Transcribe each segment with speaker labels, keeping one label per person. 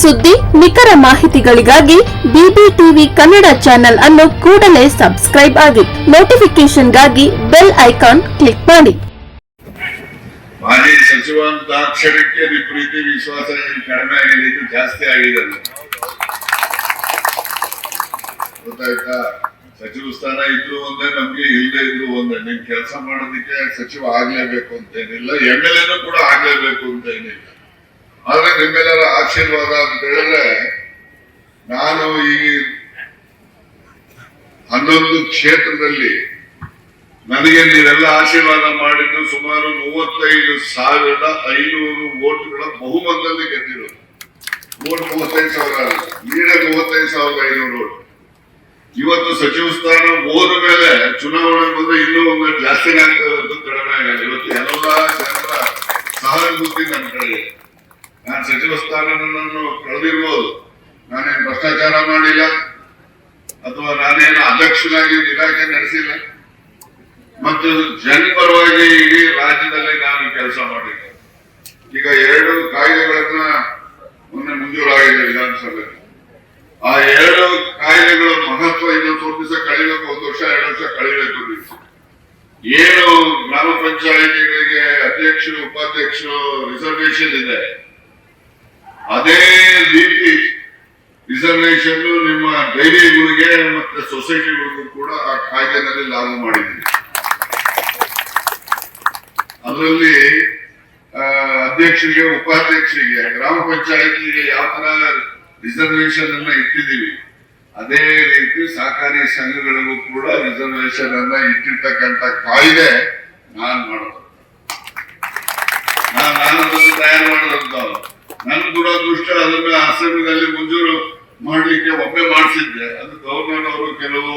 Speaker 1: ಸುದ್ದಿ, ನಿಖರ ಮಾಹಿತಿಗಳಿಗಾಗಿ ಬಿಬಿಟಿವಿ ಕನ್ನಡ ಚಾನೆಲ್ ಅನ್ನು ಕೂಡಲೇ ಸಬ್ಸ್ಕ್ರೈಬ್ ಆಗಿ ನೋಟಿಫಿಕೇಶನ್ಗಾಗಿ ಬೆಲ್ ಐಕಾನ್ ಕ್ಲಿಕ್ ಮಾಡಿ.
Speaker 2: ಮಾಜಿ ಸಚಿವ ಅಂತಾಕ್ಷರಕ್ಕೆ ಪ್ರೀತಿ, ವಿಶ್ವಾಸ ಕಡಿಮೆ ಆಗಿದೆ ಜಾಸ್ತಿ ಆಗಿದೆ ಗೊತ್ತಾಯ್ತಾ? ಸಚಿವ ಸ್ಥಾನ ಇದ್ರು ಒಂದೇ, ನಮ್ಗೆ ಇಲ್ಲದೆ ಇದ್ರು ಒಂದೇ. ನಿಮ್ ಕೆಲಸ ಮಾಡೋದಕ್ಕೆ ಸಚಿವ ಆಗ್ಲೇಬೇಕು ಅಂತೇನಿಲ್ಲ ಎಂ ಎಲ್ ಎನು ಕೂಡ ಆಗ್ಲೇಬೇಕು ಅಂತ ಏನಿಲ್ಲ ಆದ್ರೆ ನಿಮ್ಮೆಲ್ಲರ ಆಶೀರ್ವಾದ ಅಂತ ಹೇಳಿದ್ರೆ ನಾನು ಈ ಹನ್ನೊಂದು ಕ್ಷೇತ್ರದಲ್ಲಿ ನನಗೆ ನೀವೆಲ್ಲ ಆಶೀರ್ವಾದ ಮಾಡಿದ್ದು ಸುಮಾರು ಮೂವತ್ತೈದು ಸಾವಿರದ ಐನೂರು ಓಟ್ಗಳ ಬಹುಮತದಲ್ಲಿ ಗೆದ್ದಿರೋದು. ಓಟ್ ಮೂವತ್ತೈದು ಸಾವಿರ ನೀಡ ಮೂವತ್ತೈದು ಸಾವಿರದ ಐನೂರು ಓಟ್ ಇವತ್ತು ಸಚಿವ ಸ್ಥಾನ ಹೋದ ಮೇಲೆ ಚುನಾವಣೆ ಬಂದ್ರೆ ಇನ್ನೂ ಒಂದು ಜಾಸ್ತಿ ಆಗ್ತದೆ ಕಡಿಮೆ ಆಗಲ್ಲ. ಇವತ್ತು ಎಲ್ಲ ಜನರ ಸಹಾನುಭೂತಿ ನನ್ನ ಕಡೆ. ನಾನು ಸಚಿವ ಸ್ಥಾನವನ್ನು ಕಳೆದಿರ್ಬೋದು. ನಾನೇನು ಭ್ರಷ್ಟಾಚಾರ ಮಾಡಿಲ್ಲ. ಅಥವಾ ನಾನೇನು ಅಧ್ಯಕ್ಷನಾಗಿ ಇಲಾಖೆ ನಡೆಸಿಲ್ಲ. ಮತ್ತು ಜನಪರವಾಗಿ ಇಡೀ ರಾಜ್ಯದಲ್ಲಿ ನಾನು ಕೆಲಸ ಮಾಡಿದ್ದೆ ಈಗ ಎರಡು ಕಾಯ್ದೆಗಳನ್ನ ಮೊನ್ನೆ ಮಂಜೂರಾಗಿದೆ ವಿಧಾನಸಭೆ ಆ ಎರಡು ಕಾಯ್ದೆಗಳ ಮಹತ್ವ ಇನ್ನೊಂದು ದಿವಸ ಕಳಿಬೇಕು, ಒಂದು ವರ್ಷ, ಎರಡು ವರ್ಷ ಕಳಿಬೇಕು ಏನು ಗ್ರಾಮ ಪಂಚಾಯಿತಿಗಳಿಗೆ ಅಧ್ಯಕ್ಷರು, ಉಪಾಧ್ಯಕ್ಷರು ರಿಸರ್ವೇಶನ್ ಇದೆ. ಅದೇ ರೀತಿ ರಿಸರ್ವೇಶನ್ ನಿಮ್ಮ ಡೈರಿಗಳಿಗೆ ಮತ್ತೆ ಸೊಸೈಟಿಗಳಿಗೂ ಕೂಡ ಆ ಕಾಯ್ದೆನಲ್ಲಿ ಲಾಗು ಮಾಡಿದ್ದೀವಿ ಅದರಲ್ಲಿ ಅಧ್ಯಕ್ಷರಿಗೆ, ಉಪಾಧ್ಯಕ್ಷರಿಗೆ, ಗ್ರಾಮ ಪಂಚಾಯತಿಗೆ ಯಾವ ತರ ರಿಸರ್ವೇಶನ್ ಅನ್ನ ಇಟ್ಟಿದ್ದೀವಿ, ಅದೇ ರೀತಿ ಸಹಕಾರಿ ಸಂಘಗಳಿಗೂ ಕೂಡ ರಿಸರ್ವೇಶನ್ ಅನ್ನ ಇಟ್ಟಿರ್ತಕ್ಕಂಥ ಕಾಯ್ದೆ ನಾನು ಮಾಡೋದು. ನಾನ್ ತಯಾರು ಮಾಡೋದಂತವ್ರು. ನನ್ನ ದುರದೃಷ್ಟ ಅದನ್ನ ಅಸೆಂಬ್ಲಿನಲ್ಲಿ ಮಂಜೂರು ಮಾಡ್ಲಿಕ್ಕೆ ಒಮ್ಮೆ ಮಾಡಿಸಿದ್ದೆ. ಅದು ಗವರ್ನರ್ ಅವರು ಕೆಲವು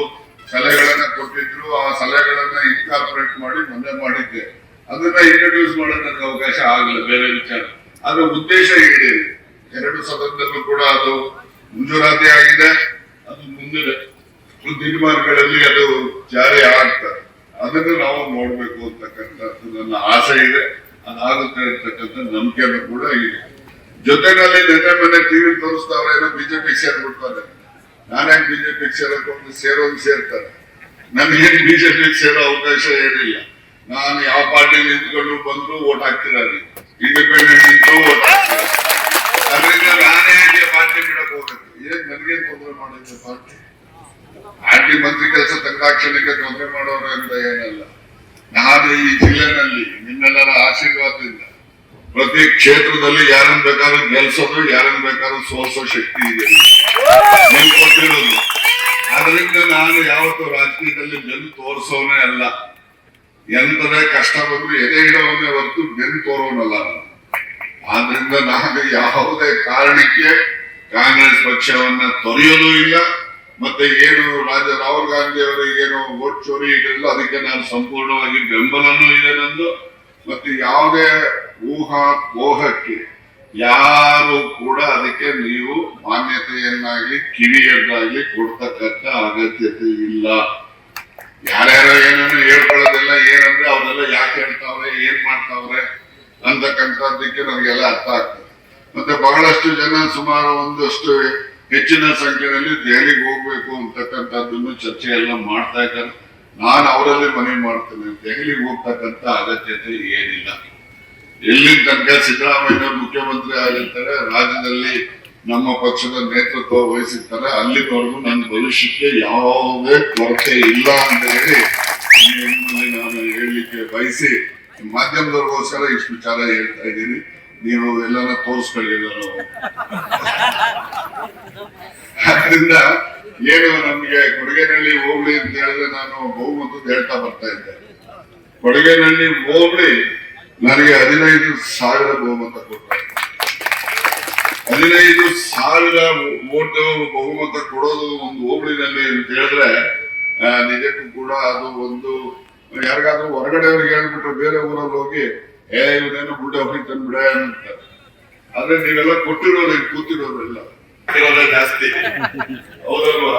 Speaker 2: ಸಲಹೆಗಳನ್ನ ಕೊಟ್ಟಿದ್ರು. ಆ ಸಲಹೆಗಳನ್ನ ಇನ್ಕಾರ್ಪೊರೇಟ್ ಮಾಡಿ ಮೊನ್ನೆ ಮಾಡಿದ್ದೆ. ಅದನ್ನ ಇಂಟ್ರೊಡ್ಯೂಸ್ ಮಾಡೋದು ನನಗೆ ಅವಕಾಶ ಆಗಲ್ಲ ಬೇರೆ ವಿಚಾರ. ಅದರ ಉದ್ದೇಶ ಈಡೇರಿ ಎರಡು ಸದನದಲ್ಲೂ ಕೂಡ ಅದು ಮಂಜೂರಾತಿ ಆಗಿದೆ. ಅದು ಮುಂದಿನ ದಿನಮಾನಗಳಲ್ಲಿ ಅದು ಜಾರಿ ಆಗ್ತದೆ ಅದನ್ನು ನಾವು ನೋಡ್ಬೇಕು ಅಂತಕ್ಕಂಥದ್ದು ನನ್ನ ಆಸೆ ಇದೆ. ಅದಾಗುತ್ತೆ ಅಂತಕ್ಕಂಥ ನಂಬಿಕೆನೂ ಕೂಡ ಇದೆ. ಜೊತೆನಲ್ಲಿ ನಿನ್ನೆ ಮೊನ್ನೆ ಟಿವಿ ತೋರಿಸ್ತಾವ್ರೆ ಏನೋ ಬಿಜೆಪಿ ಸೇರ್ಬಿಡ್ತಾರೆ. ನಾನೇ ಬಿಜೆಪಿ ಸೇರಕ್ಕೆ ಒಂದು ಸೇರೋದು ಸೇರ್ತಾರೆ. ನನಗೇನು ಬಿಜೆಪಿ ಸೇರೋ ಅವಕಾಶ ಏನಿಲ್ಲ. ನಾನು ಯಾವ ಪಾರ್ಟಿ ನಿಂತ್ಕೊಂಡು ಬಂದ್ರು ಓಟ್ ಹಾಕ್ತಿರಲ್ಲ ಇಂಡಿಪೆಂಡೆಂಟ್ ನಿಂತು ಓಟ್ ಅದರಿಂದ ನಾನೇ ಯಾಕೆ ಪಾರ್ಟಿ ಬಿಡಕ್ ಹೋಗ್ಬೇಕು. ಏನ್ ನನಗೇನ್ ತೊಂದರೆ ಮಾಡಿದ್ರು ಪಾರ್ಟಿ? ಪಾರ್ಟಿ ಮಂತ್ರಿ ಕೆಲಸ ತಂಗಾಕ್ಷಣಕ್ಕೆ ತೊಂದರೆ ಮಾಡೋರು ಅಂತ ಏನಲ್ಲ. ನಾನು ಈ ಜಿಲ್ಲೆನಲ್ಲಿ ನಿಮ್ಮೆಲ್ಲರ ಆಶೀರ್ವಾದದಿಂದ ಪ್ರತಿ ಕ್ಷೇತ್ರದಲ್ಲಿ ಯಾರನ್ನ ಬೇಕಾದ್ರೂ ಗೆಲ್ಸೋದು ಯಾರನ್ನ ಬೇಕಾದ್ರೂ ಸೋಲ್ಸೋ ಶಕ್ತಿ ಇದೆ. ಕೊಟ್ಟಿರೋದು. ಅದರಿಂದ ನಾನು ಯಾವತ್ತೂ ರಾಜಕೀಯದಲ್ಲಿ ಬೆನ್ನು ತೋರಿಸೋನೇ ಅಲ್ಲ. ಎಂತದೇ ಕಷ್ಟ ಬಂದ್ರು ಎದೆ ಇಡೋವನ್ನೇ ಹೊರತು ಬೆನ್ನು ತೋರೋನಲ್ಲ ಆದ್ರಿಂದ ನಾನು ಯಾವುದೇ ಕಾರಣಕ್ಕೆ ಕಾಂಗ್ರೆಸ್ ಪಕ್ಷವನ್ನ ತೊರೆಯೋದು ಇಲ್ಲ. ಮತ್ತೆ ಏನು ರಾಜ ರಾಹುಲ್ ಗಾಂಧಿ ಅವರಿಗೇನು ಓಟ್ ಚೋರಿ ಇದೆಲ್ಲ, ಅದಕ್ಕೆ ನಾನು ಸಂಪೂರ್ಣವಾಗಿ ಬೆಂಬಲನೂ ಇದೆ ನಂದು. ಮತ್ತೆ ಯಾವುದೇ ಊಹಾ ಕೋಹಕ್ಕೆ. ಯಾರು ಕೂಡ ಅದಕ್ಕೆ ನೀವು ಮಾನ್ಯತೆಯನ್ನಾಗಿ ಕಿವಿಯನ್ನಾಗ್ಲಿ ಕೊಡ್ತಕ್ಕಂಥ ಅಗತ್ಯತೆ ಇಲ್ಲ. ಯಾರ್ಯಾರೋ ಏನೇನು ಹೇಳ್ಕೊಳ್ಳೋದಿಲ್ಲ, ಏನಂದ್ರೆ ಅವರೆಲ್ಲ ಯಾಕೆ ಹೇಳ್ತಾವ್ರೆ, ಏನ್ ಮಾಡ್ತಾವ್ರೆ ಅಂತಕ್ಕಂಥದ್ದಕ್ಕೆ ನಮಗೆಲ್ಲ ಅರ್ಥ ಆಗ್ತದೆ. ಮತ್ತೆ ಬಹಳಷ್ಟು ಜನ ಸುಮಾರು ಒಂದಷ್ಟು ಹೆಚ್ಚಿನ ಸಂಖ್ಯೆಯಲ್ಲಿ ದೆಹಲಿಗೆ ಹೋಗ್ಬೇಕು ಅಂತಕ್ಕಂಥದ್ದನ್ನು ಚರ್ಚೆ ಎಲ್ಲ ಮಾಡ್ತಾ ಇದ್ದಾರೆ. ನಾನು ಅವರಲ್ಲಿ ಮನವಿ ಮಾಡ್ತೇನೆ. ದೆಹಲಿಗೆ ಹೋಗ್ತಕ್ಕಂಥ ಅಗತ್ಯತೆ ಏನಿಲ್ಲ. ಎಲ್ಲಿ ತನಕ ಸಿದ್ದರಾಮಯ್ಯ ಮುಖ್ಯಮಂತ್ರಿ ಆಗಿರ್ತಾರೆ, ರಾಜ್ಯದಲ್ಲಿ ನಮ್ಮ ಪಕ್ಷದ ನೇತೃತ್ವ ವಹಿಸಿರ್ತಾರೆ, ಅಲ್ಲಿವರೆಗೂ ನನ್ನ ಭವಿಷ್ಯಕ್ಕೆ ಯಾವುದೇ ಕೊರತೆ ಇಲ್ಲ ಅಂತ ಹೇಳಿ ನಿಮ್ಮಲ್ಲಿ ನಾನು ಹೇಳಲಿಕ್ಕೆ ಬಯಸಿ ಮಾಧ್ಯಮದವ್ರಿಗೋಸ್ಕರ ಇಷ್ಟು ವಿಚಾರ ಹೇಳ್ತಾ ಇದ್ದೀನಿ. ನೀವು ಎಲ್ಲರ ತೋರಿಸ್ಕೊಳ್ಳಿಲ್ಲ ಆದ್ರಿಂದ ಏನು ನಮ್ಗೆ ಕೊಡಗೇನಹಳ್ಳಿ ಹೋಗ್ಲಿ ಅಂತ ಹೇಳಿದ್ರೆ ನಾನು ಬಹುಮತದ ಹೇಳ್ತಾ ಬರ್ತಾ ಇದ್ದೆ. ಕೊಡಗೇನಹಳ್ಳಿ ಹೋಗ್ಲಿ ನನಗೆ ಹದಿನೈದು ಸಾವಿರ ಬಹುಮತ ಕೊಡ್ತಾರೆ ಹದಿನೈದು ಸಾವಿರ ಓಟ್ ಬಹುಮತ ಕೊಡೋದು ಒಂದು ಹೋಬಳಿನಲ್ಲಿ ಅಂತ ಹೇಳಿದ್ರೆ ನಿಜಕ್ಕೂ ಕೂಡ ಅದು ಒಂದು ಯಾರಿಗಾದ್ರೂ ಹೊರಗಡೆಯವ್ರಿಗೆ ಹೇಳ್ಬಿಟ್ರೆ ಬೇರೆ ಊರಲ್ಲಿ ಹೋಗಿ ಏ ಇವನೇನು ಗುಡ್ಡ ಹೊಡಿತಾನೆ ಬಿಡ ಅಂತ ಆದ್ರೆ ನೀವೆಲ್ಲ ಕೊಟ್ಟಿರೋರು ಇಲ್ಲಿ ಕೂತಿರೋರೆಲ್ಲ. ಇರೋದೇ ಜಾಸ್ತಿ. ಹೌದಲ್ವಾ?